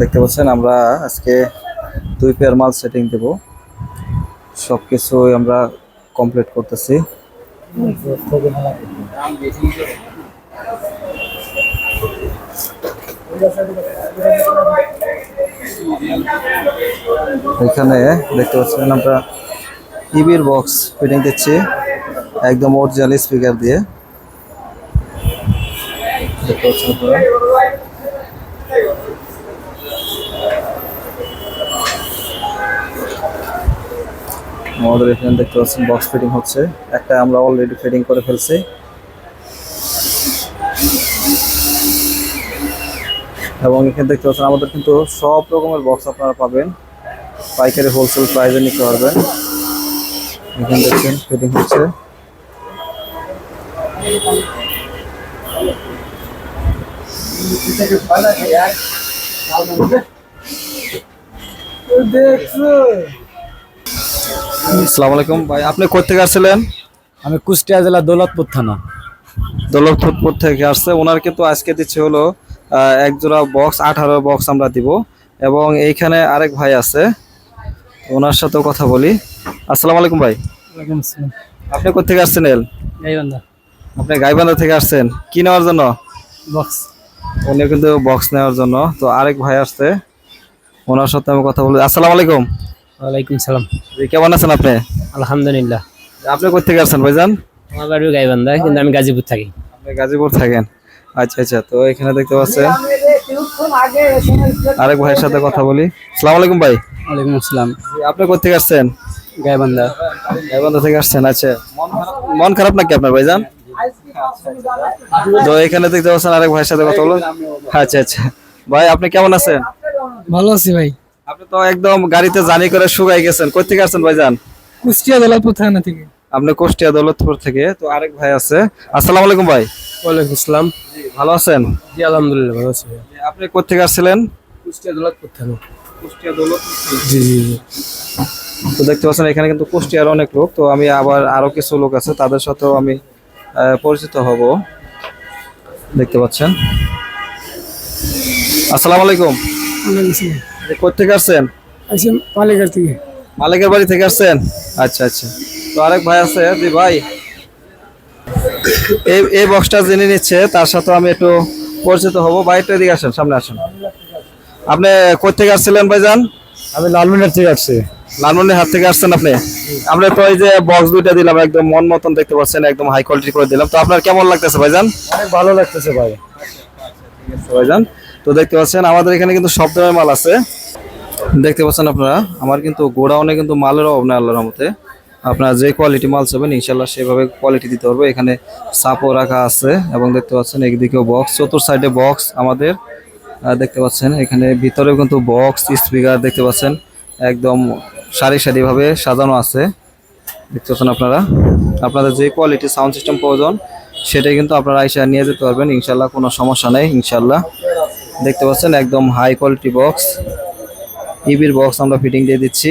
দেখতে পাচ্ছেন, আমরা আজকে দুই পেয়ার মাল সেটিং দেব। সব কিছুই আমরা কমপ্লিট করতেছি। এখানে দেখতে পাচ্ছেন, আমরা টিভির বক্স ফিটিং দিচ্ছি, একদম অরিজিনাল স্পিকার দিয়ে। দেখতে পাচ্ছেন আমাদের এখানে দেখতে পাচ্ছেন বক্স ফিটিং হচ্ছে। একটা আমরা অলরেডি ফিটিং করে ফেলছি। এবং এখানে দেখতে পাচ্ছেন আমাদের কিন্তু সব রকমের বক্স আপনারা পাবেন। পাইকারি হোলসেল প্রাইসে নিতে পারবেন। এখানে দেখছেন ফিটিং হচ্ছে। আসসালামু আলাইকুম। ভাই আপনি কোথেকে আসছিলেন? আমি কুষ্টিয়া জেলা দৌলতপুর থানা। দৌলতপুর থেকে আসছে। ওনার কিন্তু আজকে দিচ্ছে হলো এক জোড়া বক্স আঠারো বক্স আমরা দিব। এবং এইখানে আরেক ভাই আছে। ওনার সাথেও কথা বলি। আসসালামু আলাইকুম ভাই। আপনি কোথেকে আসছেন এল? আপনি গাইবান্ধা থেকে আসছেন। কি নেওয়ার জন্য? বক্স উনি কিন্তু বক্স নেওয়ার জন্য। তো আরেক ভাই আসছে। ওনার সাথে আমি কথা বলি। আসসালামু আলাইকুম। ওয়ালাইকুম সালাম। কেমন আছেন আপনি? আলহামদুলিল্লাহ। আপনি কোথেকে আসছেন ভাইজান? আমার বাড়িও গাইবান্ধা কিন্তু আমি গাজীপুর থাকি। আপনি গাজীপুর থাকেন? আচ্ছা আচ্ছা তো এখানে দেখতে পাচ্ছেন। আরেক ভাইয়ের সাথে কথা বলি। আসসালামু আলাইকুম ভাই। ওয়ালাইকুম আসসালাম। আপনি কোথেকে আসছেন? গাইবান্ধা। গাইবান্ধা থেকে আসছেন আচ্ছা। মন খারাপ নাকি আপনার ভাইজান? তো এখানে দেখতে পাচ্ছেন আরেক ভাইয়ের সাথে কথা বলো। আচ্ছা আচ্ছা। ভাই আপনি কেমন আছেন? ভালো আছি ভাই। আপনি তো একদম গাড়িতে জানি করে শুকাই গেছেন। কই থেকে আসছেন ভাইজান? কুষ্টিয়া দৌলতপুর থানা থেকে। আপনি কুষ্টিয়া দৌলতপুর থেকে তো আরেক ভাই আছে। আসসালামু আলাইকুম ভাই। ওয়ালাইকুম আসসালাম। ভালো আছেন? জি আলহামদুলিল্লাহ ভালো আছি আপনি কোথা থেকে আসছিলেন? কুষ্টিয়া দৌলতপুর থানা। কুষ্টিয়া দৌলতপুর জি জি জি। তো দেখতে পাচ্ছেন এখানে কিন্তু কুষ্টিয়ার অনেক লোক তো আমি আবার আরও কিছু লোক আছে তাদের সাথেও আমি আহ, পরিচিত হব। দেখতে পাচ্ছেন। আসসালামু আলাইকুম। কোথা থেকে আসছেন? আছি পালিকার থেকে। মালিকের বাড়ি থেকে আসছেন? আচ্ছা আচ্ছা। তো আরেক ভাই আছে জি ভাই। এই এই বক্সটা জেনে নিচ্ছে তার সাথে আমি একটু পরিচিত হব। বাইরটা দিকে আসেন সামনে আসেন। আপনি কোথা থেকে আসছিলেন ভাইজান? আমি লালমিনার থেকে আসছি। লালমনির হাত থেকে আসছেন আপনি? আমরা তো এই যে বক্স দুইটা দিলাম একদম মন মতন দেখতে পাচ্ছেন একদম হাই কোয়ালিটি করে দিলাম। তো আপনার কেমন লাগতেছে ভাইজান? অনেক ভালো লাগতেছে ভাই। ভাইজান। তো দেখতে পাচ্ছেন আমাদের এখানে কিন্তু সব ধরনের মাল আছে। দেখতে পাচ্ছেন আপনারা, আমার কিন্তু গোডাউনে কিন্তু মালের অভাব নেই আল্লাহর মতে আপনারা যে কোয়ালিটি মাল চাবেন ইনশাল্লাহ সেভাবে কোয়ালিটি দিতে পারব। এখানে সাপও রাখা আছে এবং দেখতে পাচ্ছেন একদিকেও বক্স চতুর সাইডে বক্স আমাদের। দেখতে পাচ্ছেন, এখানে ভিতরেও কিন্তু বক্স স্পিকার দেখতে পাচ্ছেন। একদম সারি সারি ভাবে সাজানো আছে। দেখতে পাচ্ছেন আপনারা। আপনাদের যে কোয়ালিটি সাউন্ড সিস্টেম প্রয়োজন, সেটাই কিন্তু আপনারা আইসা নিয়ে যেতে পারবেন। ইনশাল্লাহ কোনো সমস্যা নেই ইনশাল্লাহ দেখতে পাচ্ছেন একদম হাই কোয়ালিটি বক্স ইবির বক্স আমরা ফিটিং দিয়ে দিচ্ছি।